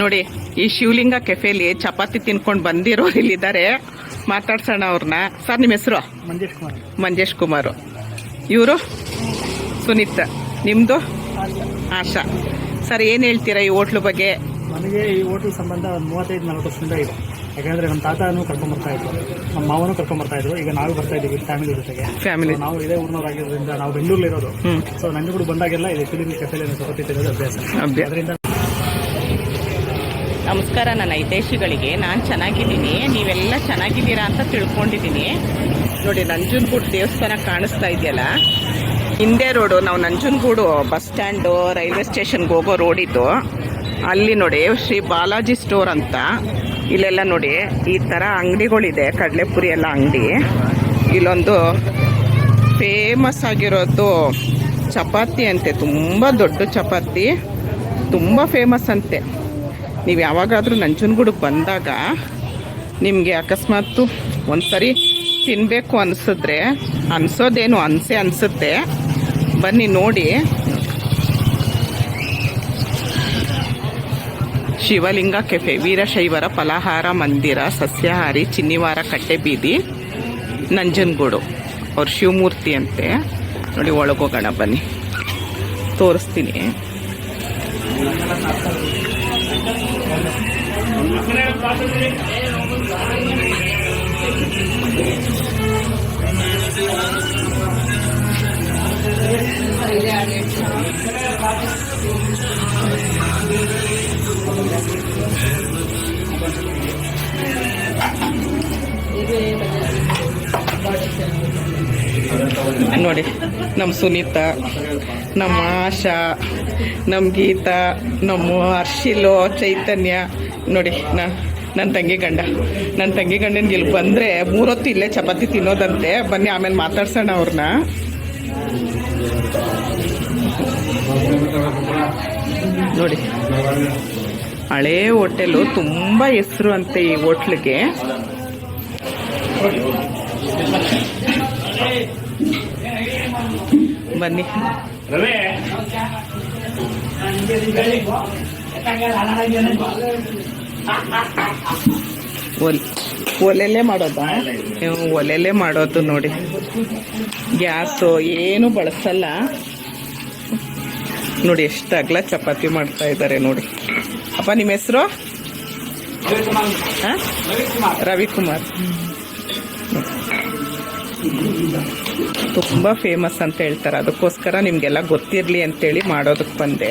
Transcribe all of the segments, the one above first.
ನೋಡಿ ಈ ಶಿವಲಿಂಗ ಕೆಫೆಲಿ ಚಪಾತಿ ತಿನ್ಕೊಂಡು ಬಂದಿರೋ ಇಲ್ಲಿದ್ದಾರೆ. ಮಾತಾಡ್ಸೋಣ ಅವ್ರನ್ನ. ಸರ್ ನಿಮ್ಮ ಹೆಸರು? ಮಂಜೇಶ್ ಕುಮಾರ್. ಮಂಜೇಶ್ ಕುಮಾರ್. ಇವರು? ಸುನೀತ್. ನಿಮ್ಮದು ಆಶಾ. ಸರ್ ಏನು ಹೇಳ್ತೀರಾ ಈ ಹೋಟ್ಲು ಬಗ್ಗೆ? ನನಗೆ ಈ ಹೋಟ್ಲ್ ಸಂಬಂಧ ಒಂದು ಮೂವತ್ತೈದು ನಲ್ವತ್ತು ವರ್ಷದಿಂದ ಇದೆ. ಯಾಕಂದ್ರೆ ನಮ್ಮ ತಾತನೂ ಕರ್ಕೊಂಡ್ ಬರ್ತಾ ಇದ್ರು. ನಮ್ಮ ಮಾವನೂ ಕರ್ಕೊಂಡ್ ಬರ್ತಾ ಇದ್ರು. ಈಗ ನಾವು ಬರ್ತಾ ಇದ್ದೀವಿ ಫ್ಯಾಮಿಲಿ ಜೊತೆಗೆ. ಫ್ಯಾಮಿಲಿ ನಾವು ಇದೇ ಊರಿನವರಾಗಿರೋದ್ರಿಂದ ನಾವು ಬೆಂಗಳೂರಲ್ಲಿ ಇರೋದು ಸೊ ನಂಜನಗೂಡು ಬಂದಾಗೆಲ್ಲ ಇದೆ. ಫಿಲಿಂಗ್ ಕೆಫೆಲಿ ಚಪಾತಿ ತಿನ್ನೋದು ಅಭ್ಯಾಸ. ಅದರಿಂದ ನಮಸ್ಕಾರ ನನ್ನ ಹಿತೈಷಿಗಳಿಗೆ. ನಾನು ಚೆನ್ನಾಗಿದ್ದೀನಿ. ನೀವೆಲ್ಲ ಚೆನ್ನಾಗಿದ್ದೀರಾ ಅಂತ ತಿಳ್ಕೊಂಡಿದ್ದೀನಿ. ನೋಡಿ, ನಂಜನಗೂಡು ದೇವಸ್ಥಾನ ಕಾಣಿಸ್ತಾ ಇದೆಯಲ್ಲ? ಹಿಂದೆ ರೋಡು, ನಾವು ನಂಜನಗೂಡು ಬಸ್ ಸ್ಟ್ಯಾಂಡು, ರೈಲ್ವೆ ಸ್ಟೇಷನ್ಗೆ ಹೋಗೋ ರೋಡಿದ್ದು. ಅಲ್ಲಿ ನೋಡಿ, ಶ್ರೀ ಬಾಲಾಜಿ ಸ್ಟೋರ್ ಅಂತ. ಇಲ್ಲೆಲ್ಲ ನೋಡಿ, ಈ ಥರ ಅಂಗಡಿಗಳಿದೆ, ಕಡಲೆಪುರಿ ಎಲ್ಲ ಅಂಗಡಿ. ಇಲ್ಲೊಂದು ಫೇಮಸ್ ಆಗಿರೋದು ಚಪಾತಿ ಅಂತೆ. ತುಂಬ ದೊಡ್ಡ ಚಪಾತಿ. ತುಂಬ ಫೇಮಸ್ ಅಂತೆ. ನೀವು ಯಾವಾಗಾದರೂ ನಂಜನಗೂಡಕ್ಕೆ ಬಂದಾಗ ನಿಮಗೆ ಅಕಸ್ಮಾತು ಒಂದ್ಸರಿ ತಿನ್ನಬೇಕು ಅನಿಸಿದ್ರೆ, ಅನಿಸೋದೇನು ಅನ್ಸೆ ಅನಿಸುತ್ತೆ. ಬನ್ನಿ ನೋಡಿ. ಶಿವಲಿಂಗ ಕೆಫೆ, ವೀರಶೈವರ ಫಲಹಾರ ಮಂದಿರ, ಸಸ್ಯಾಹಾರಿ, ಚಿನ್ನಿವಾರ ಕಟ್ಟೆ ಬೀದಿ ನಂಜನಗೂಡು ಅವ್ರ ಶಿವಮೂರ್ತಿ ಅಂತೆ. ನೋಡಿ ಒಳಗೋಗೋಣ ಬನ್ನಿ. ತೋರಿಸ್ತೀನಿ. ನೋಡಿ ನಮ್ಮ ಸುನೀತ ನಮ್ಮ ಆಶಾ ನಮ್ಮ ಗೀತಾ ನಮ್ಮ ಹರ್ಷಿಲು ಚೈತನ್ಯ ನೋಡಿ ನಾ ನನ್ನ ತಂಗಿ ಗಂಡ. ನನ್ನ ತಂಗಿ ಗಂಡನ ಇಲ್ಲಿ ಬಂದರೆ ಮೂರೊತ್ತು ಇಲ್ಲೇ ಚಪಾತಿ ತಿನ್ನೋದಂತೆ. ಬನ್ನಿ ಆಮೇಲೆ ಮಾತಾಡ್ಸೋಣ ಅವ್ರನ್ನ ನೋಡಿ. ಹಳೇ ಹೋಟೆಲು ತುಂಬ ಹೆಸರು ಅಂತೆ ಈ ಹೋಟ್ಲಿಗೆ. ಬನ್ನಿ. ಒಲ್ ಒಲೆಲ್ಲೇ ಮಾಡೋದಾ? ನೀವು ಒಲೆಲ್ಲೇ ಮಾಡೋದು ನೋಡಿ. ಗ್ಯಾಸು ಏನು ಬಳಸಲ್ಲ. ನೋಡಿ, ಎಷ್ಟು ಅಗ್ಲ ಚಪಾತಿ ಮಾಡ್ತಾ ಇದ್ದಾರೆ ನೋಡಿ. ಅಪ್ಪ, ನಿಮ್ಮ ಹೆಸರು? ರವಿಕುಮಾರ್. ತುಂಬ ಫೇಮಸ್ ಅಂತ ಹೇಳ್ತಾರೆ. ಅದಕ್ಕೋಸ್ಕರ ನಿಮಗೆಲ್ಲ ಗೊತ್ತಿರಲಿ ಅಂತೇಳಿ ಮಾಡೋದಕ್ಕೆ ಬಂದೆ.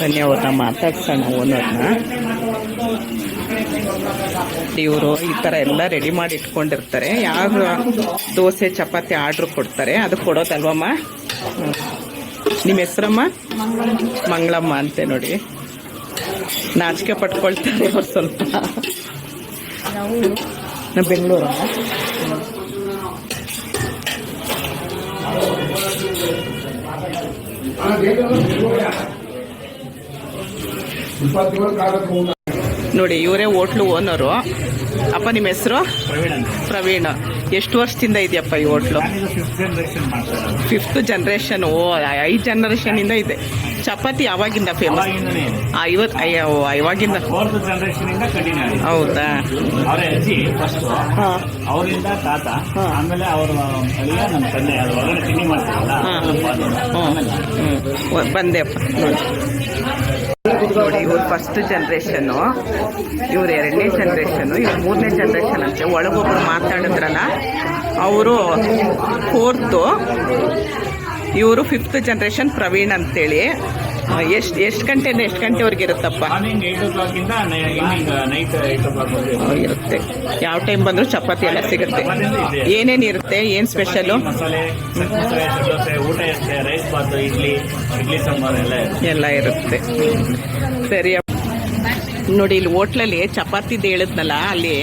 ಬನ್ನಿ ಅವ್ರನ್ನ ಮಾತಾಡ್ಸೋಣ, ಓನರ್ನ. ಇವರು ಈ ಥರ ಎಲ್ಲ ರೆಡಿ ಮಾಡಿ ಇಟ್ಕೊಂಡಿರ್ತಾರೆ. ಯಾರು ದೋಸೆ, ಚಪಾತಿ ಆರ್ಡ್ರ್ ಕೊಡ್ತಾರೆ. ಅದು ಕೊಡೋದಲ್ವಮ್ಮ. ನಿಮ್ಮ ಹೆಸ್ರಮ್ಮ? ಮಂಗಳಮ್ಮ ಅಂತೆ ನೋಡಿ. ನಾಚಿಕೆ ಪಟ್ಕೊಳ್ತಾರೆ ಅವ್ರು ಸ್ವಲ್ಪ. ನಾವು ನೋಡಿ ಇವರೇ ಹೋಟ್ಲು ಓನರು ಅಪ್ಪ ನಿಮ್ಮ ಹೆಸರು? ಪ್ರವೀಣ್. ಎಷ್ಟು ವರ್ಷದಿಂದ ಇದೆಯಪ್ಪ ಈ ಹೋಟ್ಲು? ಫಿಫ್ತ್ ಜನರೇಷನ್ ಮಾಡ್ತಾರೆ ಫಿಫ್ತ್ ಜನರೇಷನ್ ಓ ಐದು ಜನರೇಷನ್ ಇಂದ ಇದೆ. ಚಪಾತಿ ಯಾವಾಗಿಂದ ಫೇಮಸ್ ಐವತ್ ಅಯ್ಯೋ ಇವಾಗಿಂದ. ಹೌದಾ? ಅವರಿಂದ ತಾತ ಆಮೇಲೆ ಅವ್ರ ಅಳಿಯ ನಮ್ಮ ತಂದೆ. ಅದು ಹೊರಗಡೆ ತಿಂಡಿ ಮಾಡ್ತಾರಲ್ಲ ಹಾ. ನಮ್ಮ ಹ್ಮ್. ಬಂದೆಪ್ಪ ನೋಡಿ. ನೋಡಿ ಇವ್ರು ಫಸ್ಟ್ ಜನ್ರೇಷನ್ನು ಇವ್ರು ಎರಡನೇ ಜನ್ರೇಷನ್ನು ಇವ್ರು ಮೂರನೇ ಜನ್ರೇಷನ್ ಅಂತೆ. ಒಳಗೊಬ್ರು ಮಾತಾಡಿದ್ರಲ್ಲ, ಅವರು ಫೋರ್ತು ಇವರು ಫಿಫ್ತ್ ಜನ್ರೇಷನ್ ಪ್ರವೀಣ್ ಅಂತೇಳಿ. ಎಷ್ಟು ಎಷ್ಟು ಗಂಟೆಯಿಂದ ಎಷ್ಟು ಗಂಟೆವರೆಗೆ ಇರುತ್ತಪ್ಪ? ಮಾರ್ನಿಂಗ್ ಏಟ್ ಓ ಕ್ಲಾಕ್ ಇಂದ evening night eight o'clock ಇರುತ್ತೆ. ಯಾವ ಟೈಮ್ ಬಂದರೂ ಚಪಾತಿ ಎಲ್ಲ ಸಿಗುತ್ತೆ. ಏನೇನು ಇರುತ್ತೆ? ಏನು ಸ್ಪೆಷಲ್ ಮಸಾಲೆ ಮಸಾಲೆ ದೋಸೆ ಊಟ ಇರುತ್ತೆ. ರೈಸ್ ಬಾತ್ ಇಡ್ಲಿ ಇಡ್ಲಿ ಸಾಂಬಾರು ಎಲ್ಲ ಇರುತ್ತೆ. ಎಲ್ಲ ಇರುತ್ತೆ. ಸರಿ. ನೋಡಿ ಇಲ್ಲಿ ಹೋಟ್ಲಲ್ಲಿ ಚಪಾತಿದ್ದು ಹೇಳಿದ್ನಲ್ಲ ಅಲ್ಲಿ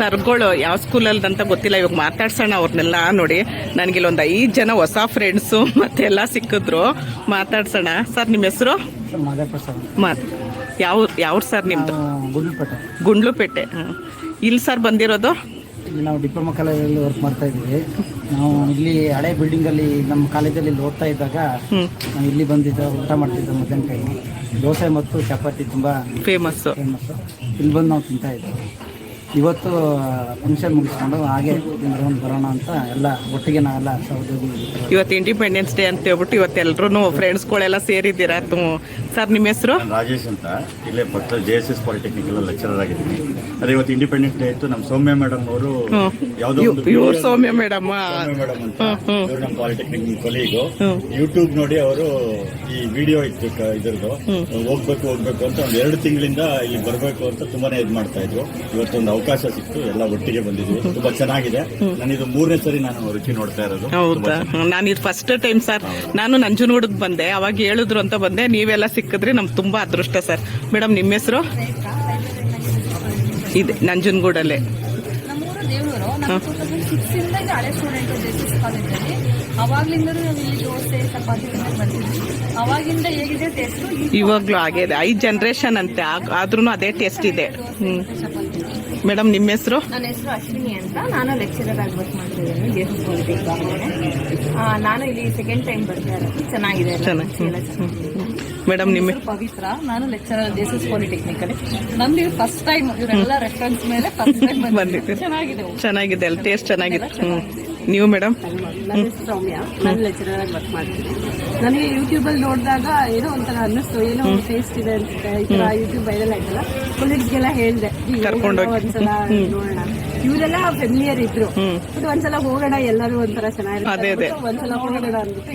ಸರ್ಗಳು ಯಾವ ಸ್ಕೂಲಲ್ಲಿ ಅಂತ ಗೊತ್ತಿಲ್ಲ ಇವಾಗ ಮಾತಾಡ್ಸೋಣ ಅವ್ರನ್ನೆಲ್ಲ ನೋಡಿ. ನನಗೆ ಇಲ್ಲೊಂದು ಐದು ಜನ ಹೊಸ ಫ್ರೆಂಡ್ಸು ಮತ್ತೆಲ್ಲ ಸಿಕ್ಕಿದ್ರು. ಮಾತಾಡ್ಸೋಣ. ಸರ್ ನಿಮ್ಮ ಹೆಸರು? ಮಾತು. ಯಾವ ಯಾವ ಸರ್ ನಿಮ್ಮದು ಗುಂಡ್ಲುಪೇಟೆ. ಗುಂಡ್ಲುಪೇಟೆ. ಇಲ್ಲಿ ಸರ್ ಬಂದಿರೋದು? ನಾವು ಡಿಪ್ಲೊಮಾ ಕಾಲೇಜಲ್ಲಿ ವರ್ಕ್ ಮಾಡ್ತಾ ಇದ್ದೀವಿ. ನಾವು ಇಲ್ಲಿ ಹಳೆ ಬಿಲ್ಡಿಂಗಲ್ಲಿ ನಮ್ಮ ಕಾಲೇಜಲ್ಲಿ ಇಲ್ಲಿ ಓದ್ತಾ ಇದ್ದಾಗ ನಾವು ಇಲ್ಲಿ ಬಂದಿದ್ದ ಊಟ ಮಾಡ್ತಿದ್ದೆ ಮಧ್ಯಾಹ್ನ ದೋಸೆ ಮತ್ತು ಚಪಾತಿ ತುಂಬ ಫೇಮಸ್ ಫೇಮಸ್ಸು ಇಲ್ಲಿ ಬಂದು ನಾವು ತಿಂತಾ ಇದ್ದೀವಿ ಇವತ್ತು ಫಂಕ್ಷನ್ ಮುಗಿಸ್ಕೊಂಡು ಹಾಗೆ ಒಂದು ಬರೋಣ ಅಂತ ಎಲ್ಲ ಒಟ್ಟಿಗೆ ನಾವೆಲ್ಲ ಸಹೋದ್ಯೋಗಿ ಇವತ್ತು ಇಂಡಿಪೆಂಡೆನ್ಸ್ ಡೇ ಅಂತ ಹೇಳ್ಬಿಟ್ಟು ಇವತ್ತೆಲ್ಲರೂ ಫ್ರೆಂಡ್ಸ್ಗಳೆಲ್ಲ ಸೇರಿದ್ದೀರಾ? ತು ಸರ್ ನಿಮ್ಮ ಹೆಸರು? ನಾನು ರಾಜೇಶ್ ಅಂತ. ಇಲ್ಲೇ ಪಕ್ಕ J S S polytechnical lecturer ಆಗಿದ್ದೀನಿ. ಅದೇ ಇವತ್ತು ಇಂಡಿಪೆಂಡೆಂಟ್ ಡೇ ಇತ್ತು. ನಮ್ಮ ಸೌಮ್ಯ ಮೇಡಮ್ ಅವರು ಯಾವುದೋ ಒಂದು ಇವ್ರು ಸೌಮ್ಯ ಮೇಡಮ್ ಸೌಮ್ಯ ಮೇಡಮ್ ಅಂತ. ನಮ್ಮ ಪಾಲಿಟೆಕ್ನಿಕ್ ಕೊಲೀಗು. ಯೂಟ್ಯೂಬ್ ನೋಡಿ ಅವರು ಈ ವಿಡಿಯೋ ಇತ್ತು ಕ- ಇದ್ರದ್ದು. ಹೋಗ್ಬೇಕು ಹೋಗ್ಬೇಕು ಅಂತ ಒಂದು ಎರಡು ತಿಂಗಳಿಂದ ಇಲ್ಲಿ ಬರಬೇಕು ಅಂತ ತುಂಬಾನೇ ಇದು ಮಾಡ್ತಾ ಇದ್ರು. ಇವತ್ತೊಂದು ಅವಕಾಶ ಸಿಕ್ತು. ಎಲ್ಲ ಒಟ್ಟಿಗೆ ಬಂದಿದ್ವಿ. ತುಂಬಾ ಚೆನ್ನಾಗಿದೆ. ನಾನು ಇದು ಮೂರನೇ ಸರಿ ನಾನು ರುಚಿ ನೋಡ್ತಾ ಇರೋದು. ಹೌದಾ? ನಾನು ಇದು ಫಸ್ಟ್ ಟೈಮ್ ಸರ್ ನಾನು ನಂಜನಗೂಡಿಗೆ ಬಂದೆ. ಅವಾಗ ಹೇಳಿದ್ರು ಅಂತ ಬಂದೆ. ನೀವೆಲ್ಲ ಸಿಕ್ಕಿದ್ರಿ ನಮ್ಗೆ ತುಂಬ ಅದೃಷ್ಟ ಸರ್. ಮೇಡಮ್ ನಿಮ್ಮ ಹೆಸರು? ಇದೆ ನಂಜನಗೂಡಲ್ಲೇ. ಟೂ ತೌಸಂಡ್ ಇಂದ ಇವಾಗ್ಲೂ ಐದು ಜನ್ರೇಷನ್ ಅಂತೆ. ಆದ್ರೂ ಅದೇ ಟೇಸ್ಟ್ ಇದೆ. ಹ್ಮ್. ಮೇಡಮ್ ನಿಮ್ಮ ಹೆಸರು? ನನ್ನ ಹೆಸರು ಅಶ್ವಿನಿ ಅಂತ. ನಾನು ಲೆಕ್ಚರರ್ ಆಗಿ ವರ್ಕ್ ಮಾಡ್ತಿದ್ದೀನಿ ಜೆಸಿಸ್ ಕಾಲೇಜಿಗೆ ನಾನು ಇಲ್ಲಿ ಸೆಕೆಂಡ್ ಟೈಮ್ ಬರ್ತಾ ಇರೋದು. ಚೆನ್ನಾಗಿದೆ ಮೇಡಮ್ ನಿಮ್ಮ ಪವಿತ್ರ. ನಾನು ಲೆಕ್ಚರರ್ ಜೆಸಿಸ್ ಪಾಲಿಟೆಕ್ನಿಕ್ ಅಲ್ಲಿ. ನಮ್ದು ಫಸ್ಟ್ ಟೈಮ್ ಇವರೆಲ್ಲ ರೆಫರೆನ್ಸ್ ಮೇಲೆ ಫಸ್ಟ್ ಟೈಮ್. ಚೆನ್ನಾಗಿದೆ ಚೆನ್ನಾಗಿದೆ ಅಲ್ಲಿ ಟೇಸ್ಟ್ ಚೆನ್ನಾಗಿದೆ. ನೀವು ಮೇಡಮ್? ನನ್ನ ಹೆಸರು ಸೌಮ್ಯ. ನಾನು ಲೆಕ್ಚರರ್ ಆಗಿ ವರ್ಕ್ ಮಾಡ್ತೀನಿ ನನಗೆ ಯೂಟ್ಯೂಬಲ್ಲಿ ನೋಡಿದಾಗ ಏನೋ ಒಂಥರ ಅನ್ನಿಸ್ತು. ಏನೋ ಟೇಸ್ಟ್ ಇದೆ ಅನ್ಸುತ್ತೆ. ಈ ಥರ ಯೂಟ್ಯೂಬ್ ವೈರಲ್ ಆಯ್ತಲ್ಲ. ಕೊಲೀಗ್ಸ್ಗೆಲ್ಲ ಹೇಳಿದೆ. ಒಂದ್ಸಲ ನೋಡೋಣ. ಇವರೆಲ್ಲ ಫೆಮಿಲಿಯರ್ ಇದ್ರು. ಬಟ್ ಒಂದ್ಸಲ ಹೋಗೋಣ. ಎಲ್ಲರೂ ಒಂಥರ. ಚೆನ್ನಾಗಿರುತ್ತೆ ಒಂದ್ಸಲ ಹೋಗೋಣ ಅಂದ್ಬಿಟ್ಟು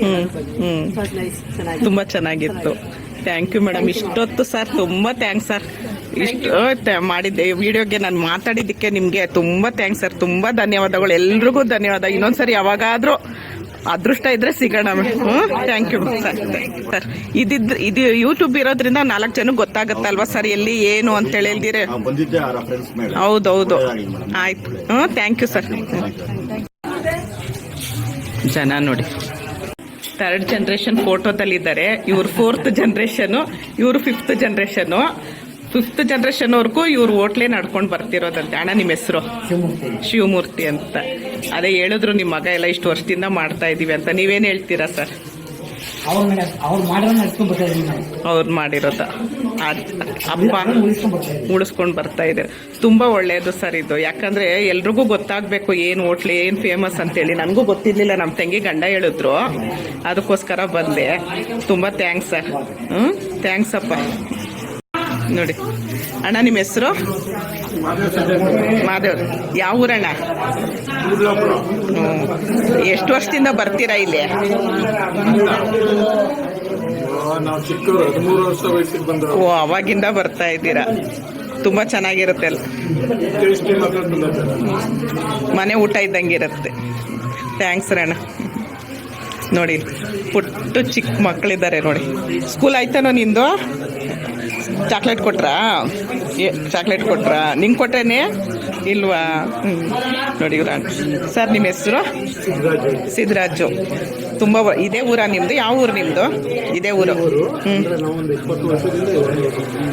ತುಂಬಾ ಚೆನ್ನಾಗಿತ್ತು. ಥ್ಯಾಂಕ್ ಯು ಮೇಡಮ್ ಇಷ್ಟೊತ್ತು ಸರ್ ತುಂಬಾ ಥ್ಯಾಂಕ್ಸ್ ಸರ್ ಇಷ್ಟು ಮಾಡಿದ್ದೆ ವಿಡಿಯೋಗೆ ನಾನು ಮಾತಾಡಿದ್ದಕ್ಕೆ ನಿಮಗೆ ತುಂಬಾ ಥ್ಯಾಂಕ್ಸ್ ಸರ್ ತುಂಬಾ ಧನ್ಯವಾದಗಳು. ಎಲ್ರಿಗೂ ಧನ್ಯವಾದ. ಇನ್ನೊಂದ್ಸರಿ ಯಾವಾಗಾದ್ರೂ ಅದೃಷ್ಟ ಇದ್ರೆ ಸಿಗೋಣ ಥ್ಯಾಂಕ್ ಯು ಸರ್ ಸರ್ ಇದಿದ್ ಇದು ಯೂಟ್ಯೂಬ್ ಇರೋದ್ರಿಂದ ನಾಲ್ಕು ಜನಕ್ಕೆ ಗೊತ್ತಾಗುತ್ತಲ್ವಾ ಸರ್ ಎಲ್ಲಿ ಏನು ಅಂತ ಹೇಳಿ ಬಂದಿದ್ದೆ ಆ ರೆಫರೆನ್ಸ್ ಮೇಲೆ. ಹೌದೌದು. ಆಯ್ತು. ಹ್ಞೂ ಥ್ಯಾಂಕ್ ಯು ಸರ್ ಜನ ನೋಡಿ. ಥರ್ಡ್ ಜನ್ರೇಷನ್ ಫೋಟೋದಲ್ಲಿದ್ದಾರೆ ಇವ್ರು ಫೋರ್ತ್ ಜನ್ರೇಷನು ಇವರು ಫಿಫ್ತ್ ಜನ್ರೇಷನು ಫಿಫ್ತ್ ಜನ್ರೇಷನ್ವರೆಗೂ ಇವ್ರು ಹೋಟ್ಲೇ ನಡ್ಕೊಂಡು ಬರ್ತಿರೋದಂತೆ. ಅಣ್ಣ ನಿಮ್ಮ ಹೆಸರು? ಶಿವಮೂರ್ತಿ. ಅಂತ. ಅದೇ ಹೇಳಿದ್ರು ನಿಮ್ಮ ಮಗ ಎಲ್ಲ ಇಷ್ಟು ವರ್ಷದಿಂದ ಮಾಡ್ತಾ ಇದೀವಿ ಅಂತ. ನೀವೇನು ಹೇಳ್ತೀರಾ ಸರ್? ಅವ್ರ ಅವ್ರು ಮಾಡಿರೋ ನಡ್ಸ್ಕೊಂಡು ಬರ್ತಾ ಇದ್ದೀವಿ ನಾವು. ಅವ್ರು ಮಾಡಿರೋದ. ಅಪ್ಪ ಉಳಿಸ್ಕೊಂಡು ಬರ್ತಾ ಇದೆ. ತುಂಬಾ ಒಳ್ಳೆಯದು ಸರ್ ಇದು. ಯಾಕಂದ್ರೆ ಎಲ್ರಿಗೂ ಗೊತ್ತಾಗ್ಬೇಕು ಏನು ಹೋಟ್ಲ್ ಏನು ಫೇಮಸ್ ಅಂತೇಳಿ. ನನಗೂ ಗೊತ್ತಿರಲಿಲ್ಲ. ನಮ್ಮ ತಂಗಿ ಗಂಡ ಹೇಳಿದ್ರು. ಅದಕ್ಕೋಸ್ಕರ ಬಂದೆ. ತುಂಬಾ ಥ್ಯಾಂಕ್ಸ್ ಸರ್. ಹ್ಞೂ ಥ್ಯಾಂಕ್ಸ್ ಅಪ್ಪ. ನೋಡಿ. ಅಣ್ಣ ನಿಮ್ಮ ಹೆಸರು? ಮಾದೇವ್ ಯಾವ ಊರಣ್ಣ. ಎಷ್ಟು ವರ್ಷದಿಂದ ಬರ್ತೀರಾ ಇಲ್ಲಿ? ಓ ಅವಾಗಿಂದ ಬರ್ತಾ ಇದ್ದೀರಾ? ತುಂಬಾ ಚೆನ್ನಾಗಿರುತ್ತೆ ಅಲ್ಲ ಮನೆ ಊಟ ಇದ್ದಂಗಿರುತ್ತೆ. ಥ್ಯಾಂಕ್ಸ್ ರಣ ನೋಡಿ ಪುಟ್ಟು ಚಿಕ್ಕ ಮಕ್ಕಳಿದ್ದಾರೆ ನೋಡಿ. ಸ್ಕೂಲ್ ಆಯ್ತಾನೋ ನಿಂದು? ಚಾಕ್ಲೇಟ್ ಕೊಟ್ರಾ? ಏ ಚಾಕ್ಲೇಟ್ ಕೊಟ್ರಾ? ನಿಂಗೆ ಕೊಟ್ರೇನೆ? ಇಲ್ವಾ? ಹ್ಮ್. ನೋಡಿ ಸರ್ ನಿಮ್ಮ ಹೆಸರು? ಸಿದ್ದರಾಜು ತುಂಬ ಇದೇ ಊರ ನಿಮ್ದು? ಯಾವ ಊರು ನಿಮ್ದು? ಇದೇ ಊರು.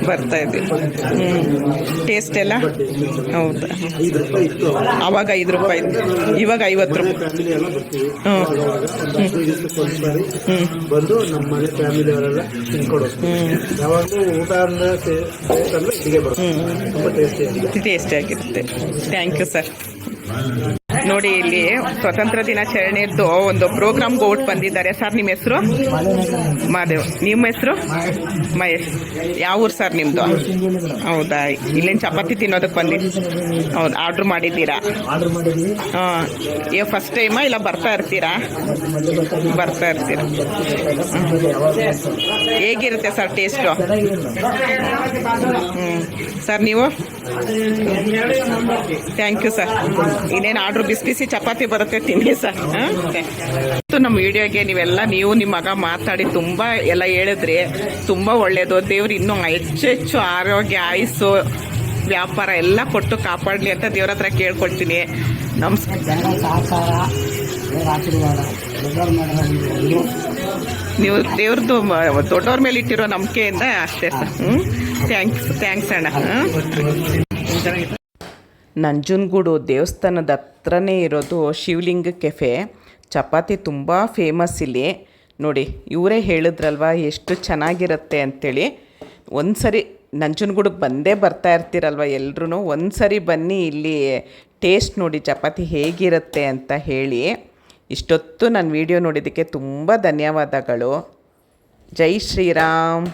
ಬರ್ತಾ ಇದ್ದೀವಿ. ಹ್ಮ್. ಟೇಸ್ಟ್ ಎಲ್ಲ? ಹೌದಾ? ಅವಾಗ. ಐದು ರೂಪಾಯಿ ಇತ್ತು. ಇವಾಗ ಐವತ್ತು ರೂಪಾಯಿ. ಹ್ಞೂ ಬಂದು ನಮ್ಮ ಮನೆ ಫ್ಯಾಮಿಲಿ ಅವರೆಲ್ಲ ತಿನ್ಕೊಡೋದು. ಯಾವಾಗಲೂ ಊಟ ಟೇಸ್ಟಿ ಆಗಿರುತ್ತೆ. ಥ್ಯಾಂಕ್ ಯು ಸರ್ ನೋಡಿ ಇಲ್ಲಿ ಸ್ವತಂತ್ರ ದಿನಾಚರಣೆದ್ದು ಒಂದು ಪ್ರೋಗ್ರಾಮ್ ಓಟ್ ಬಂದಿದ್ದಾರೆ. ಸರ್ ನಿಮ್ಮ ಹೆಸರು? ಮಾದೇವ್. ನಿಮ್ಮ ಹೆಸರು? ಮಹೇಶ್. ಯಾವ ಊರು ಸರ್ ನಿಮ್ಮದು ಹೌದಾ? ಇಲ್ಲೇನು ಚಪಾತಿ ತಿನ್ನೋದಕ್ಕೆ ಬಂದಿ? ಹೌದು ಆರ್ಡ್ರ್ ಮಾಡಿದ್ದೀರಾ? ಹಾಂ ಈಗ ಫಸ್ಟ್ ಟೈಮಾ ಇಲ್ಲ ಬರ್ತಾ ಇರ್ತೀರಾ? ಬರ್ತಾ ಇರ್ತೀರಾ. ಹೇಗಿರುತ್ತೆ ಸರ್ ಟೇಸ್ಟು ಹ್ಞೂ ಸರ್ ನೀವು? ಥ್ಯಾಂಕ್ ಯು ಸರ್ ಇನ್ನೇನು ಆರ್ಡ್ರ್ ಬಿಸಿ ಬಿಸಿ ಚಪಾತಿ ಬರುತ್ತೆ, ತಿನ್ನಿ ಸರ್. ಹಾಂ? ನಮ್ಮ ವಿಡಿಯೋಗೆ ನೀವೆಲ್ಲ ನೀವು, ನಿಮ್ಮ ಮಗ ಮಾತಾಡಿ ತುಂಬ ಎಲ್ಲ ಹೇಳಿದ್ರಿ. ತುಂಬ ಒಳ್ಳೆಯದು ದೇವ್ರು ಇನ್ನೂ ಹೆಚ್ಚು ಹೆಚ್ಚು ಆರೋಗ್ಯ, ಆಯಸ್ಸು, ವ್ಯಾಪಾರ ಎಲ್ಲ ಕೊಟ್ಟು ಕಾಪಾಡಲಿ ಅಂತ ದೇವ್ರ ಹತ್ರ ಕೇಳ್ಕೊಳ್ತೀನಿ ನಮಸ್ಕಾರ ನೀವು ದೇವ್ರದ್ದು ದೊಡ್ಡವ್ರ ಮೇಲೆ ಇಟ್ಟಿರೋ ನಂಬಿಕೆಯಿಂದ ಅಷ್ಟೇ ಸರ್. ಹ್ಞೂ ಥ್ಯಾಂಕ್ಸ್ ಥ್ಯಾಂಕ್ಸ್ ಅಣ್ಣ. ನಂಜನಗೂಡು ದೇವಸ್ಥಾನದ ಹತ್ರನೇ ಇರೋದು ಶಿವಲಿಂಗ ಕೆಫೆ. ಚಪಾತಿ ತುಂಬ ಫೇಮಸ್ ಇಲ್ಲಿ. ನೋಡಿ, ಇವರೇ ಹೇಳಿದ್ರಲ್ವ ಎಷ್ಟು ಚೆನ್ನಾಗಿರುತ್ತೆ ಅಂಥೇಳಿ ಒಂದು ಸರಿ ನಂಜನಗೂಡಿಗೆ ಬಂದೇ ಬರ್ತಾ ಇರ್ತೀರಲ್ವ ಎಲ್ಲರೂ ಒಂದು ಸರಿ ಬನ್ನಿ ಇಲ್ಲಿ ಟೇಸ್ಟ್ ನೋಡಿ ಚಪಾತಿ ಹೇಗಿರುತ್ತೆ ಅಂತ ಹೇಳಿ. ಇಷ್ಟೊತ್ತು ನನ್ನ ವಿಡಿಯೋ ನೋಡಿದ್ದಕ್ಕೆ ತುಂಬ ಧನ್ಯವಾದಗಳು. ಜೈ ಶ್ರೀರಾಮ್.